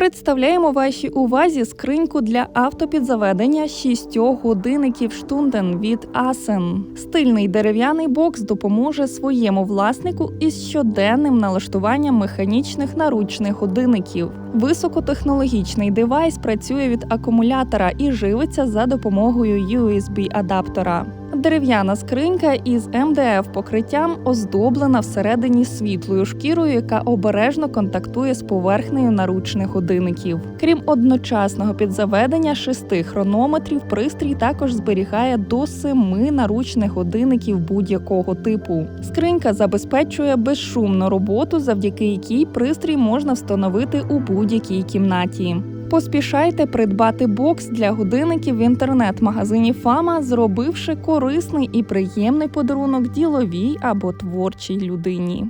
Представляємо вашій увазі скриньку для автопідзаведення шістьох годинників штунден від Асен. Стильний дерев'яний бокс допоможе своєму власнику із щоденним налаштуванням механічних наручних годинників. Високотехнологічний девайс працює від акумулятора і живиться за допомогою USB-адаптера. Дерев'яна скринька із МДФ покриттям оздоблена всередині світлою шкірою, яка обережно контактує з поверхнею наручних годинників. Крім одночасного підзаведення шести хронометрів, пристрій також зберігає до семи наручних годинників будь-якого типу. Скринька забезпечує безшумну роботу, завдяки якій пристрій можна встановити у будь-якій кімнаті. Поспішайте придбати бокс для годинників в інтернет-магазині Фама, зробивши корисний і приємний подарунок діловій або творчій людині.